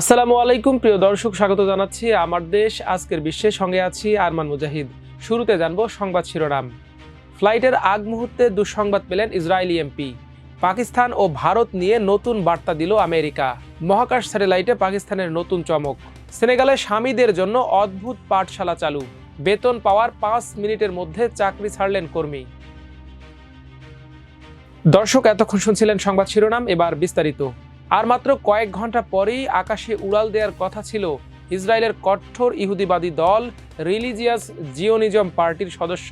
আসসালামু আলাইকুম, প্রিয় দর্শক, স্বাগত জানাচ্ছি আমার দেশ। আজকের বিশ্বের সঙ্গে আছি আরমান মুজাহিদ। শুরুতে জানব সংবাদ শিরোনাম। ফ্লাইটের আগ মুহূর্তে দুঃসংবাদ পেলেন ইসরায়েলি এমপি। পাকিস্তান ও ভারত নিয়ে নতুন বার্তা দিল আমেরিকা। মহাকাশ স্যাটেলাইটে পাকিস্তানের নতুন চমক। সেনেগালে স্বামীদের জন্য অদ্ভুত পাঠশালা চালু। বেতন পাওয়ার পাঁচ মিনিটের মধ্যে চাকরি ছাড়লেন কর্মী। দর্শক, এতক্ষণ শুনছিলেন সংবাদ শিরোনাম, এবার বিস্তারিত। আর মাত্র কয়েক ঘণ্টা পরেই আকাশে উড়াল দেওয়ার কথা ছিল ইসরায়েলের কঠোর ইহুদিবাদী দল রিলিজিয়াস জিওনিজম পার্টির সদস্য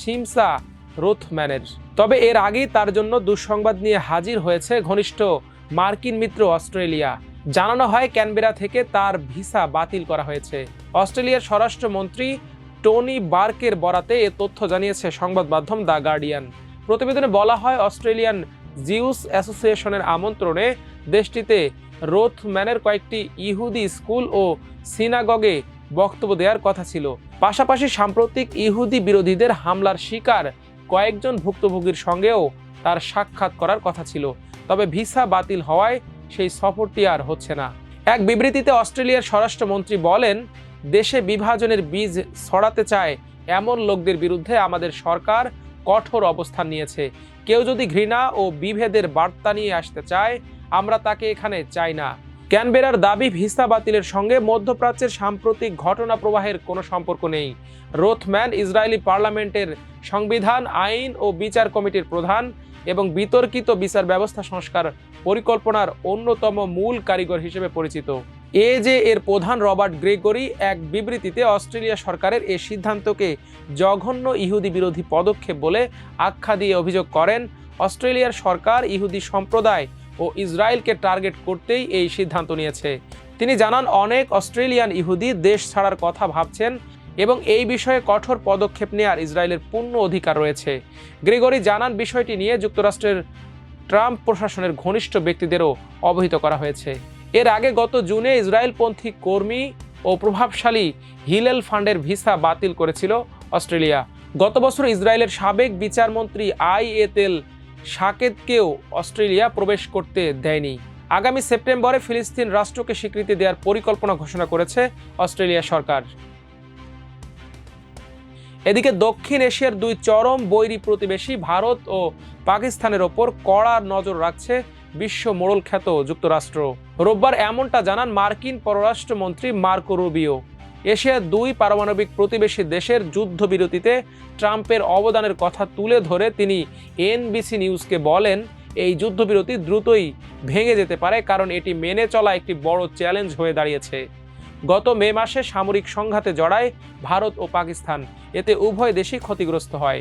শিমসা রোথম্যানের। তবে এর আগেই তার জন্য দুঃসংবাদ নিয়ে হাজির হয়েছে ঘনিষ্ঠ মার্কিন মিত্র অস্ট্রেলিয়া। জানানো হয় ক্যানবেরা থেকে তার ভিসা বাতিল করা হয়েছে। অস্ট্রেলিয়ার স্বরাষ্ট্রমন্ত্রী টনি বার্কের বরাতে এ তথ্য জানিয়েছে সংবাদ মাধ্যম দ্য গার্ডিয়ান। প্রতিবেদনে বলা হয় অস্ট্রেলিয়ান জিউস অ্যাসোসিয়েশনের আমন্ত্রণে দেশটিতে রোথম্যানের কয়েকটি ইহুদি স্কুল ও সিনাগগে বক্তব্য দেওয়ার কথা ছিল। পাশাপাশি সাম্প্রতিক ইহুদি বিরোধীদের হামলার শিকার কয়েকজন ভুক্তভোগীর সঙ্গেও তার সাক্ষাৎ করার কথা ছিল। তবে ভিসা বাতিল হওয়ায় সেই সফরটি আর হচ্ছে না। এক বিবৃতিতে অস্ট্রেলিয়ার স্বরাষ্ট্রমন্ত্রী বলেন, দেশে বিভাজনের বীজ ছড়াতে চায় এমন লোকদের বিরুদ্ধে আমাদের সরকার কঠোর অবস্থান নিয়েছে। কেউ যদি ঘৃণা ও বিভেদের বার্তা নিয়ে আসতে চায় আমরা তাকে এখানে চাই না। ক্যানবেরার দাবি ভিসা বাতিলের সঙ্গে মধ্যপ্রাচ্যের সাম্প্রতিক ঘটনা প্রবাহের কোনো সম্পর্ক নেই। রোথম্যান ইসরায়েলি পার্লামেন্টের সংবিধান, আইন ও বিচার কমিটির প্রধান এবং বিতর্কিত বিচার ব্যবস্থা সংস্কার পরিকল্পনার অন্যতম মূল কারিগর হিসেবে পরিচিত। এ যে এর প্রধান রবার্ট গ্রেগরি এক বিবৃতিতে অস্ট্রেলিয়া সরকারের এই সিদ্ধান্তকে জঘন্য ইহুদি বিরোধী পদক্ষেপ বলে আখ্যা দিয়ে অভিযোগ করেন, অস্ট্রেলিয়ার সরকার ইহুদি সম্প্রদায় ও ইসরায়েলকে টার্গেট করতেই এই সিদ্ধান্ত নিয়েছে। তিনি জানান, অনেক অস্ট্রেলিয়ান ইহুদি দেশ ছাড়ার কথা ভাবছেন এবং এই বিষয়ে কঠোর পদক্ষেপ নেওয়ার ইসরায়েলের পূর্ণ অধিকার রয়েছে। গ্রেগরি জানান, বিষয়টি নিয়ে যুক্তরাষ্ট্রের ট্রাম্প প্রশাসনের ঘনিষ্ঠ ব্যক্তিদেরও অবহিত করা হয়েছে। এর আগে গত জুনে ইসরায়েলপন্থী কর্মী ও প্রভাবশালী হিলেল ফান্ডের ভিসা বাতিল করেছিল অস্ট্রেলিয়া। গত বছর ইসরায়েলের সাবেক বিচারমন্ত্রী আই এতেল সাকেতকেও অস্ট্রেলিয়া প্রবেশ করতে দেয়নি। আগামী সেপ্টেম্বরে ফিলিস্তিন রাষ্ট্রকে স্বীকৃতি দেওয়ার পরিকল্পনা ঘোষণা করেছে অস্ট্রেলিয়া সরকার। এদিকে দক্ষিণ এশিয়ার দুই চরম বৈরী প্রতিবেশী ভারত ও পাকিস্তানের ওপর কড়া নজর রাখছে বিশ্ব মোড়ল খ্যাত যুক্তরাষ্ট্র। রোববার এমনটা জানান মার্কিন পররাষ্ট্রমন্ত্রী মার্কো রুবিও। এশিয়ার দুই পারমাণবিক প্রতিবেশী দেশের যুদ্ধবিরতিতে ট্রাম্পের অবদানের কথা তুলে ধরে তিনি এনবিসি নিউজকে বলেন, এই যুদ্ধবিরতি দ্রুতই ভেঙে যেতে পারে কারণ এটি মেনে চলা একটি বড় চ্যালেঞ্জ হয়ে দাঁড়িয়েছে। গত মে মাসে সামরিক সংঘাতে জড়ায় ভারত ও পাকিস্তান। এতে উভয় দেশই ক্ষতিগ্রস্ত হয়।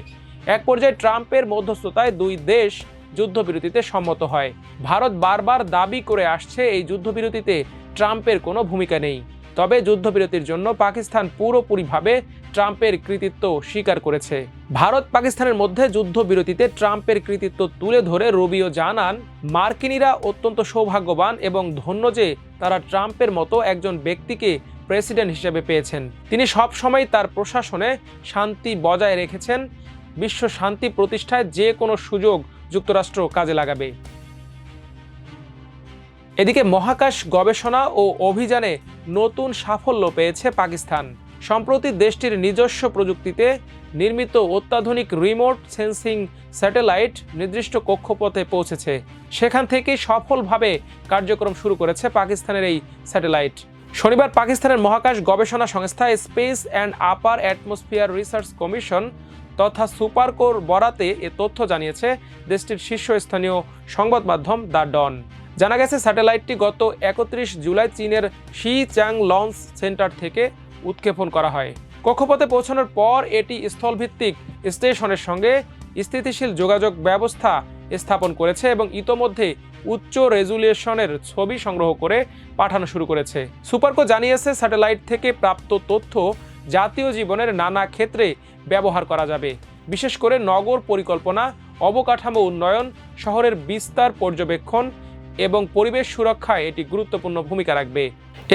এক পর্যায়ে ট্রাম্পের মধ্যস্থতায় দুই দেশ যুদ্ধবিরতিতে সম্মত হয়। ভারত বারবার দাবি করে আসছে, এই যুদ্ধবিরতিতে ট্রাম্পের কোনো ভূমিকা নেই। তবে যুদ্ধবিরতির জন্য পাকিস্তান পুরোপুরিভাবে ট্রাম্পের কৃতিত্ব স্বীকার করেছে। ভারত পাকিস্তানের মধ্যে যুদ্ধবিরতিতে ট্রাম্পের কৃতিত্ব তুলে ধরে রবিও জানান, মার্কিনীরা অত্যন্ত সৌভাগ্যবান এবং ধন্য যে তারা ট্রাম্পের মতো একজন ব্যক্তিকে প্রেসিডেন্ট হিসেবে পেয়েছেন। তিনি সবসময় তার প্রশাসনে শান্তি বজায় রেখেছেন, বিশ্ব শান্তি প্রতিষ্ঠায় যে কোনো সুযোগ যুক্তরাষ্ট্র কাজে লাগাবে। এদিকে মহাকাশ গবেষণা ও অভিযানে নতুন সাফল্য পেয়েছে পাকিস্তান। সম্প্রতি দেশটির নিজস্ব প্রযুক্তিতে নির্মিত অত্যাধুনিক রিমোট সেন্সিং স্যাটেলাইট নির্দিষ্ট কক্ষপথে পৌঁছেছে। সেখান থেকে সফলভাবে কার্যক্রম শুরু করেছে পাকিস্তানের এই স্যাটেলাইট। শনিবার পাকিস্তানের মহাকাশ গবেষণা সংস্থা space and upper atmosphere research commission তথা সুপারকোর বরাতে এ তথ্য জানিয়েছে দেশটির শীর্ষস্থানীয় সংবাদ মাধ্যম দ্য ডন। জানা গেছে, স্যাটেলাইটটি গত একত্রিশ জুলাই চীনের শি চ্যাং লঞ্চ সেন্টার থেকে উৎক্ষেপণ করা হয়। কক্ষপথে পৌঁছানোর পর এটি স্থলভিত্তিক স্টেশনের সঙ্গে স্থিতিশীল যোগাযোগ ব্যবস্থা স্থাপন করেছে এবং ইতোমধ্যে উচ্চ রেজুলেশনের ছবি সংগ্রহ করে পাঠানো শুরু করেছে। সুপারকো জানিয়েছে, স্যাটেলাইট থেকে প্রাপ্ত তথ্য জাতীয় জীবনের নানা ক্ষেত্রে ব্যবহার করা যাবে। বিশেষ করে নগর পরিকল্পনা, অবকাঠামো উন্নয়ন, শহরের বিস্তার পর্যবেক্ষণ এবং পরিবেশ সুরক্ষায় এটি গুরুত্বপূর্ণ ভূমিকা রাখবে।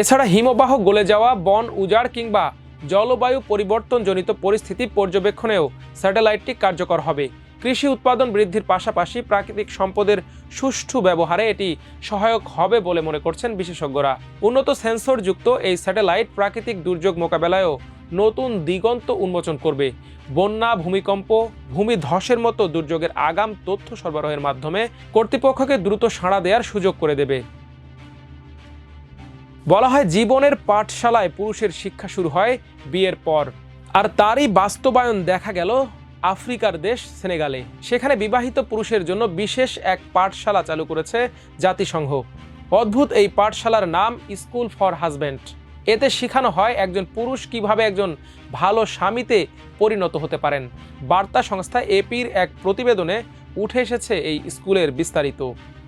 এছাড়া হিমবাহ গলে যাওয়া, বন উজাড় কিংবা জলবায়ু পরিবর্তনজনিত পরিস্থিতি পর্যবেক্ষণেও স্যাটেলাইটটি কার্যকর হবে। কৃষি উৎপাদন বৃদ্ধির পাশাপাশি প্রাকৃতিক সম্পদের সুষ্ঠু ব্যবহারে এটি সহায়ক হবে বলে মনে করছেন বিশেষজ্ঞরা। উন্নত সেন্সরযুক্ত এই স্যাটেলাইট প্রাকৃতিক দুর্যোগ মোকাবেলায়ও নতুন দিগন্ত উন্মোচন করবে। বন্যা, ভূমিকম্প, ভূমি ধসের মতো দুর্যোগের আগাম তথ্য সরবরাহের মাধ্যমে কর্তৃপক্ষকে দ্রুত সাড়া দেওয়ার সুযোগ করে দেবে। বলা হয়, জীবনের পাঠশালায় পুরুষের শিক্ষা শুরু হয় বিয়ের পর। আর তারই বাস্তবায়ন দেখা গেল আফ্রিকার দেশ সেনেগালে। সেখানে বিবাহিত পুরুষের জন্য বিশেষ এক পাঠশালা চালু করেছে জাতিসংঘ। অদ্ভুত এই পাঠশালার নাম, স্কুল ফর হাজব্যান্ড। এতে শেখানো হয় একজন পুরুষ কীভাবে একজন ভালো স্বামীতে পরিণত হতে পারেন। বার্তা সংস্থা এপির এক প্রতিবেদনে উঠে এসেছে এই স্কুলের বিস্তারিত।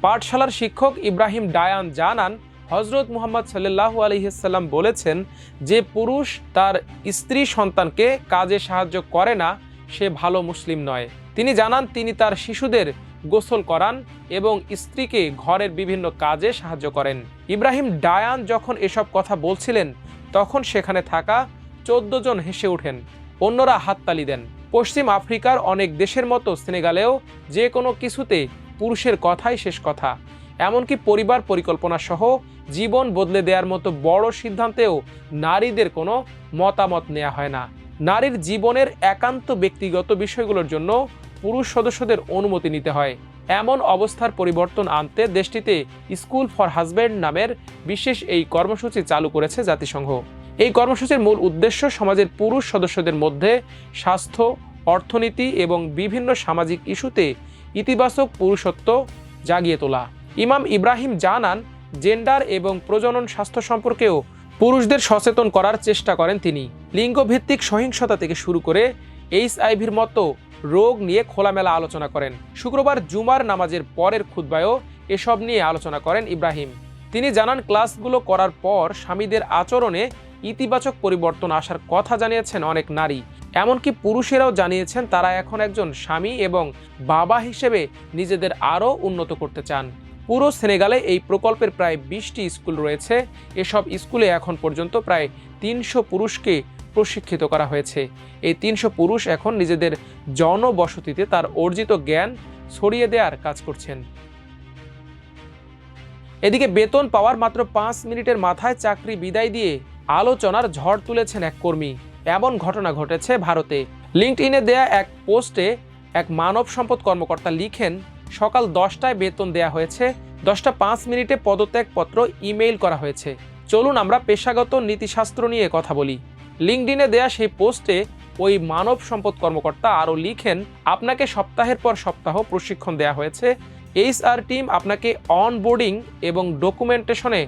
পাঠশালার শিক্ষক ইব্রাহিম ডায়ান জানান হজরত মুহাম্মদ সাল্লাহ আলহিসাল্লাম বলেছেন যে পুরুষ তার স্ত্রী সন্তানকে কাজে সাহায্য করে না, সে ভালো মুসলিম নয়। তিনি জানান তিনি তার শিশুদের গোসল করান এবং স্ত্রীকে ঘরের বিভিন্ন কাজে সাহায্য করেন। ইব্রাহিম ডায়ান যখন এসব কথা বলছিলেন, তখন সেখানে থাকা চোদ্দ জন হেসে ওঠেন। অন্যরা হাততালি দেন। পশ্চিম আফ্রিকার অনেক দেশের মতো সেনেগালেও যে কোনো কিছুতে পুরুষের কথাই শেষ কথা। এমনকি পরিবার পরিকল্পনা সহ জীবন বদলে দেওয়ার মতো বড় সিদ্ধান্তেও নারীদের কোনো মতামত নেওয়া হয় না। নারীর জীবনের একান্ত ব্যক্তিগত বিষয়গুলোর জন্য পুরুষ সদস্যদের অনুমতি নিতে হয়। এমন অবস্থার পরিবর্তন আনতে দেশটিতে স্কুল ফর হাজব্যান্ড নামের বিশেষ এই কর্মসূচি চালু করেছে জাতিসংঘ। এই কর্মসূচির মূল উদ্দেশ্য সমাজের পুরুষ সদস্যদের মধ্যে স্বাস্থ্য, অর্থনীতি এবং বিভিন্ন সামাজিক ইস্যুতে ইতিবাচক পুরুষত্ব জাগিয়ে তোলা। ইমাম ইব্রাহিম জানান, জেন্ডার এবং প্রজনন স্বাস্থ্য সম্পর্কেও পুরুষদের সচেতন করার চেষ্টা করেন তিনি। লিঙ্গভিত্তিক সহিংসতা থেকে শুরু করে এইচআইভির মতো রোগ নিয়ে খোলামেলা আলোচনা করেন। শুক্রবার জুমার নামাজের পরের খুদ্বায়ও এসব নিয়ে আলোচনা করেন ইব্রাহিম। তিনি জানান, ক্লাসগুলো করার পর স্বামীদের আচরণে ইতিবাচক পরিবর্তন আসার কথা জানিয়েছেন অনেক নারী। এমনকি পুরুষেরাও জানিয়েছেন তারা এখন একজন স্বামী এবং বাবা হিসেবে নিজেদের আরও উন্নত করতে চান। পুরো সেনেগালে এই প্রকল্পের প্রায় বিশটি স্কুল রয়েছে। এসব স্কুলে এখন পর্যন্ত প্রায় তিনশো পুরুষকে প্রশিক্ষিত করা হয়েছে। এই তিনশো পুরুষ এখন নিজেদের জনবসতিতে তার অর্জিত জ্ঞান ছড়িয়ে দেওয়ার কাজ করছেন। এদিকে বেতন পাওয়ার মাত্র পাঁচ মিনিটের মাথায় চাকরি বিদায় দিয়ে আলোচনার ঝড় তুলেছেন এক কর্মী। এমন ঘটনা ঘটেছে ভারতে। লিঙ্কড ইনে দেয়া এক পোস্টে এক মানব সম্পদ কর্মকর্তা লিখেন, সকাল দশটায় বেতন দেয়া হয়েছে, দশটা পাঁচ মিনিটে পদত্যাগপত্র ইমেইল করা হয়েছে। চলুন আমরা পেশাগত নীতিশাস্ত্র নিয়ে কথা বলি। লিঙ্কডিনে দেয়া সেই পোস্টে ওই মানব সম্পদ কর্মকর্তা আরও লিখেন, আপনাকে সপ্তাহের পর সপ্তাহ প্রশিক্ষণ দেয়া হয়েছে। এইচআর টিম আপনাকে অনবোর্ডিং এবং ডকুমেন্টেশনে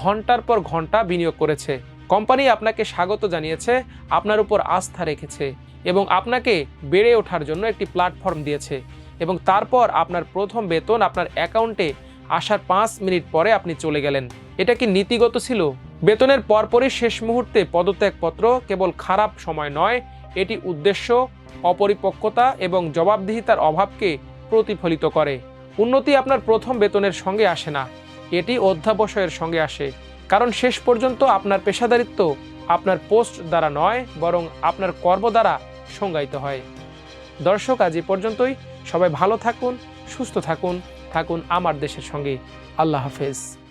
ঘণ্টার পর ঘণ্টা বিনিয়োগ করেছে। কোম্পানি আপনাকে স্বাগত জানিয়েছে, আপনার উপর আস্থা রেখেছে এবং আপনাকে বেড়ে ওঠার জন্য একটি প্ল্যাটফর্ম দিয়েছে এবং তারপর আপনার প্রথম বেতন আপনার অ্যাকাউন্টে আসার পাঁচ মিনিট পরে আপনি চলে গেলেন। এটা কি নীতিগত ছিল? বেতনের পরপরই শেষ মুহূর্তে পদত্যাগপত্র কেবল খারাপ সময় নয়, এটি উদ্দেশ্য, অপরিপক্কতা এবং জবাবদিহিতার অভাবকে প্রতিফলিত করে। উন্নতি আপনার প্রথম বেতনের সঙ্গে আসে না, এটি অধ্যাবসায়ের সঙ্গে আসে। কারণ শেষ পর্যন্ত আপনার পেশাদারিত্ব আপনার পোস্ট দ্বারা নয়, বরং আপনার কর্ম দ্বারা সংজ্ঞায়িত হয়। দর্শক, আজ এ পর্যন্তই। সবাই ভালো থাকুন, সুস্থ থাকুন। থাকুন আমার দেশের সঙ্গে। আল্লাহ হাফেজ।